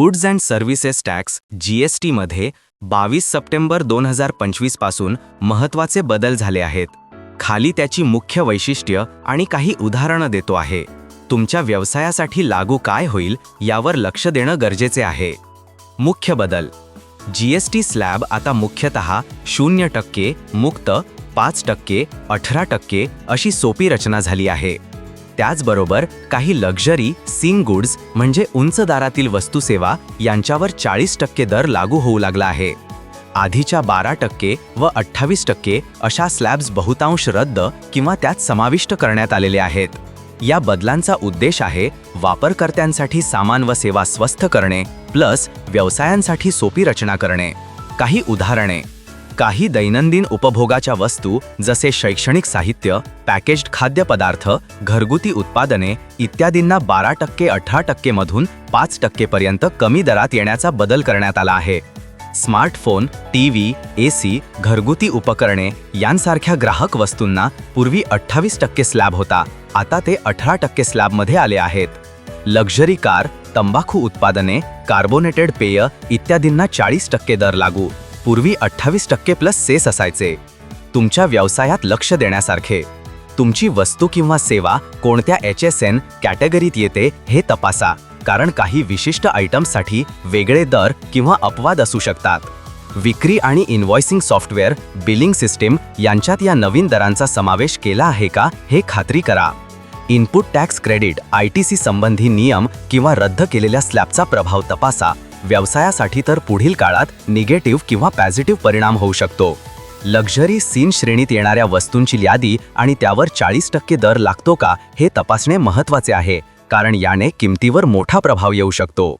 Goods and services tax G S टीमध्ये बावीस September दोन हजार पंचवीसपासून महत्त्वाचे बदल झाले आहेत. खाली त्याची मुख्य वैशिष्ट्य आणि काही उदाहरणं देतो आहे. तुमच्या व्यवसायासाठी लागू काय होईल यावर लक्ष देणं गरजेचे आहे. मुख्य बदल. जी एस टी स्लॅब आता मुख्यतः शून्य टक्के मुक्त पाच टक्के अठरा टक्के अशी सोपी रचना झाली आहे. त्याचबरोबर काही लक्झरी सिंग गुड्स म्हणजे उंच दारातील वस्तूसेवा यांच्यावर चाळीस टक्के दर लागू होऊ लागला आहे. आधीच्या बारा टक्के व अठ्ठावीस टक्के अशा स्लॅब्स बहुतांश रद्द किंवा त्यात समाविष्ट करण्यात आलेले आहेत. या बदलांचा उद्देश आहे वापरकर्त्यांसाठी सामान व सेवा स्वस्त करणे प्लस व्यवसायांसाठी सोपी रचना करणे. काही उदाहरणे. काही दैनंदिन उपभोगाच्या वस्तू जसे शैक्षणिक साहित्य पॅकेज्ड खाद्यपदार्थ घरगुती उत्पादने इत्यादींना बारा टक्के अठरा टक्केमधून पाच टक्केपर्यंत कमी दरात येण्याचा बदल करण्यात आला आहे. Smartphone T V A C घरगुती उपकरणे यांसारख्या ग्राहक वस्तूंना पूर्वी अठ्ठावीस टक्के स्लॅब होता आता ते अठरा टक्के स्लॅबमध्ये आले आहेत. लक्झरी कार तंबाखू उत्पादने कार्बोनेटेड पेय इत्यादींना चाळीस टक्के दर लागू. पूर्वी अठ्ठावीस टक्के प्लस सेस असायचे. तुमच्या व्यवसायात लक्ष देण्यासारखे. तुमची वस्तू किंवा सेवा कोणत्या एच एस एन कॅटेगरीत येते हे तपासा. कारण काही विशिष्ट आयटम्ससाठी वेगळे दर किंवा अपवाद असू शकतात. विक्री आणि इनव्हॉइसिंग सॉफ्टवेअर बिलिंग सिस्टीम यांच्यात या नवीन दरांचा समावेश केला आहे का हे खात्री करा. Input tax credit I T C संबंधी नियम किंवा रद्द केलेल्या स्लॅबचा प्रभाव तपासा. व्यवसायासाठी तर पुढील काळात निगेटिव्ह किंवा पॉझिटिव्ह परिणाम होऊ शकतो. लक्झरी सीन श्रेणीत येणाऱ्या वस्तूंची यादी आणि त्यावर चाळीस टक्के दर लागतो का हे तपासणे महत्त्वाचे आहे कारण याने किमतीवर मोठा प्रभाव येऊ शकतो.